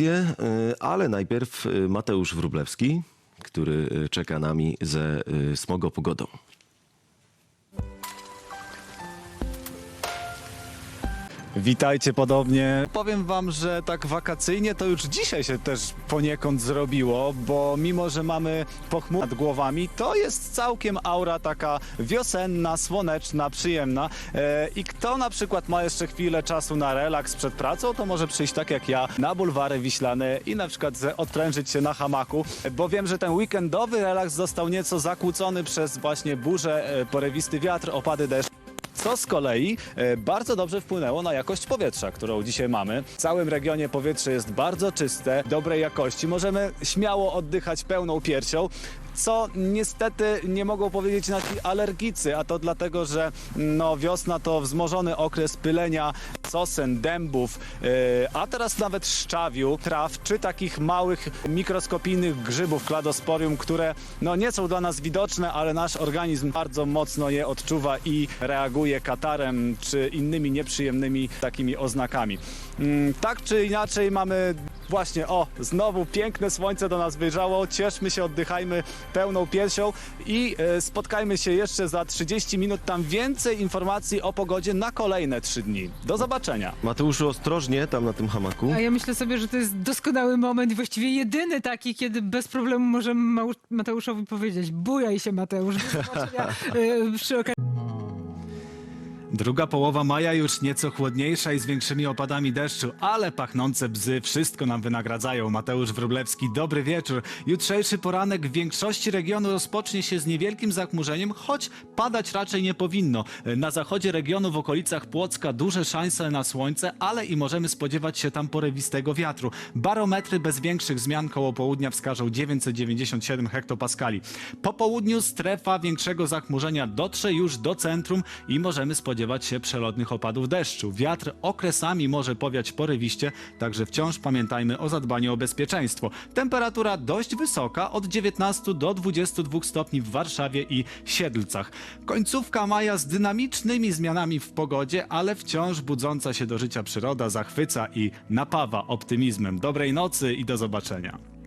Y, Ale najpierw y, Mateusz Wróblewski, który y, czeka nami ze smogopogodą. Witajcie podobnie. Powiem wam, że tak wakacyjnie to już dzisiaj się też poniekąd zrobiło, bo mimo, że mamy pochmur nad głowami, to jest całkiem aura taka wiosenna, słoneczna, przyjemna. E, I kto na przykład ma jeszcze chwilę czasu na relaks przed pracą, to może przyjść tak jak ja na bulwary wiślane i na przykład odprężyć się na hamaku, bo wiem, że ten weekendowy relaks został nieco zakłócony przez właśnie burzę, e, porywisty wiatr, opady deszczu. Co z kolei e, bardzo dobrze wpłynęło na jakość powietrza, którą dzisiaj mamy. W całym regionie powietrze jest bardzo czyste, dobrej jakości. Możemy śmiało oddychać pełną piersią. Co niestety nie mogą powiedzieć nasi alergicy, a to dlatego, że no, wiosna to wzmożony okres pylenia sosen, dębów, e, a teraz nawet szczawiu, traw, czy takich małych mikroskopijnych grzybów kladosporium, które no, nie są dla nas widoczne, ale nasz organizm bardzo mocno je odczuwa i reaguje katarem czy innymi nieprzyjemnymi takimi oznakami. Mm, Tak czy inaczej mamy właśnie, o, znowu piękne słońce do nas wyjrzało, cieszmy się, oddychajmy pełną piersią i e, spotkajmy się jeszcze za 30 minut, tam więcej informacji o pogodzie na kolejne 3 dni. Do zobaczenia. Mateuszu, ostrożnie tam na tym hamaku. A ja myślę sobie, że to jest doskonały moment i właściwie jedyny taki, kiedy bez problemu możemy Mateuszowi powiedzieć bujaj się Mateusz. Do zobaczenia e, przy okazji. Druga połowa maja już nieco chłodniejsza i z większymi opadami deszczu, ale pachnące bzy wszystko nam wynagradzają. Mateusz Wróblewski, dobry wieczór. Jutrzejszy poranek w większości regionu rozpocznie się z niewielkim zachmurzeniem, choć padać raczej nie powinno. Na zachodzie regionu w okolicach Płocka duże szanse na słońce, ale i możemy spodziewać się tam porywistego wiatru. Barometry bez większych zmian koło południa wskażą 997 hektopaskali. Po południu strefa większego zachmurzenia dotrze już do centrum i możemy spodziewać się przelotnych opadów deszczu. Wiatr okresami może powiać porywiście, także wciąż pamiętajmy o zadbaniu o bezpieczeństwo. Temperatura dość wysoka, od 19 do 22 stopni w Warszawie i Siedlcach. Końcówka maja z dynamicznymi zmianami w pogodzie, ale wciąż budząca się do życia przyroda zachwyca i napawa optymizmem. Dobrej nocy i do zobaczenia.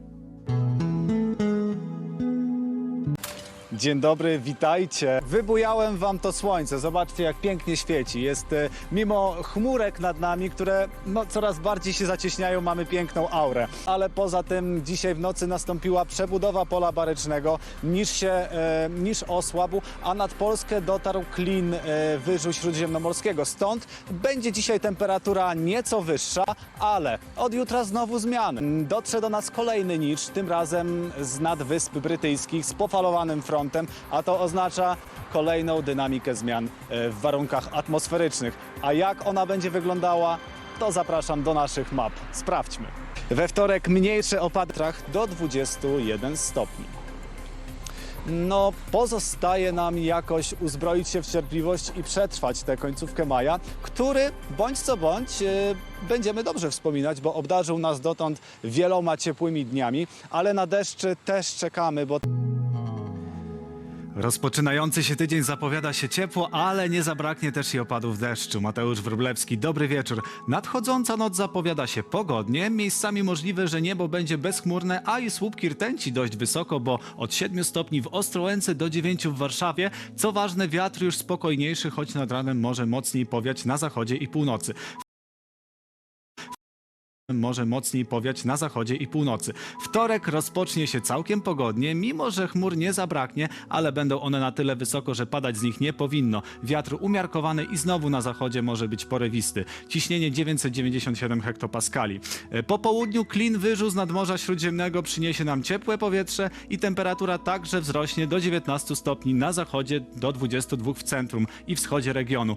Dzień dobry, witajcie. Wybujałem wam to słońce. Zobaczcie, jak pięknie świeci. Jest e, mimo chmurek nad nami, które no, coraz bardziej się zacieśniają, mamy piękną aurę. Ale poza tym dzisiaj w nocy nastąpiła przebudowa pola barycznego. Niż się, e, niż osłabł, a nad Polskę dotarł klin e, wyżu śródziemnomorskiego. Stąd będzie dzisiaj temperatura nieco wyższa, ale od jutra znowu zmiany. Dotrze do nas kolejny nicz, tym razem z nad Wysp Brytyjskich z pofalowanym frontem, a to oznacza kolejną dynamikę zmian e, w warunkach atmosferycznych. A jak ona będzie wyglądała, to zapraszam do naszych map. Sprawdźmy. We wtorek mniejsze opady do 21 stopni. No, pozostaje nam jakoś uzbroić się w cierpliwość i przetrwać tę końcówkę maja, który bądź co bądź e, będziemy dobrze wspominać, bo obdarzył nas dotąd wieloma ciepłymi dniami, ale na deszcze też czekamy, bo Rozpoczynający się tydzień zapowiada się ciepło, ale nie zabraknie też i opadów deszczu. Mateusz Wróblewski, dobry wieczór. Nadchodząca noc zapowiada się pogodnie, miejscami możliwe, że niebo będzie bezchmurne, a i słupki rtęci dość wysoko, bo od 7 stopni w Ostrołęce do 9 w Warszawie. Co ważne, wiatr już spokojniejszy, choć nad ranem może mocniej powiać na zachodzie i północy może mocniej powiać na zachodzie i północy. Wtorek rozpocznie się całkiem pogodnie, mimo że chmur nie zabraknie, ale będą one na tyle wysoko, że padać z nich nie powinno. Wiatr umiarkowany i znowu na zachodzie może być porywisty. Ciśnienie 997 hektopaskali. E, Po południu klin wyżu z nadmorza śródziemnego przyniesie nam ciepłe powietrze i temperatura także wzrośnie do 19 stopni na zachodzie, do 22 w centrum i wschodzie regionu.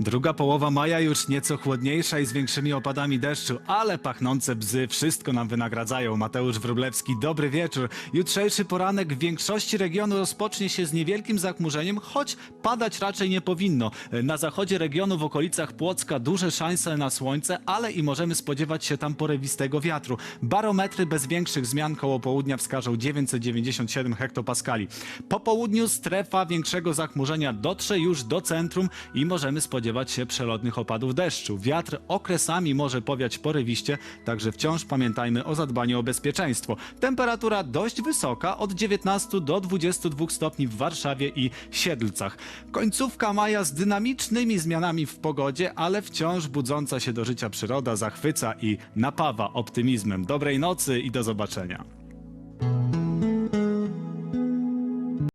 Druga połowa maja już nieco chłodniejsza i z większymi opadami deszczu, ale pachnące bzy wszystko nam wynagradzają. Mateusz Wróblewski, dobry wieczór. Jutrzejszy poranek w większości regionu rozpocznie się z niewielkim zachmurzeniem, choć padać raczej nie powinno. Na zachodzie regionu w okolicach Płocka duże szanse na słońce, ale i możemy spodziewać się tam porywistego wiatru. Barometry bez większych zmian koło południa wskażą 997 hektopaskali. Po południu strefa większego zachmurzenia dotrze już do centrum i możemy spodziewać spodziewać się przelotnych opadów deszczu. Wiatr okresami może powiać porywiście, także wciąż pamiętajmy o zadbaniu o bezpieczeństwo. Temperatura dość wysoka, od 19 do 22 stopni w Warszawie i Siedlcach. Końcówka maja z dynamicznymi zmianami w pogodzie, ale wciąż budząca się do życia przyroda zachwyca i napawa optymizmem. Dobrej nocy i do zobaczenia.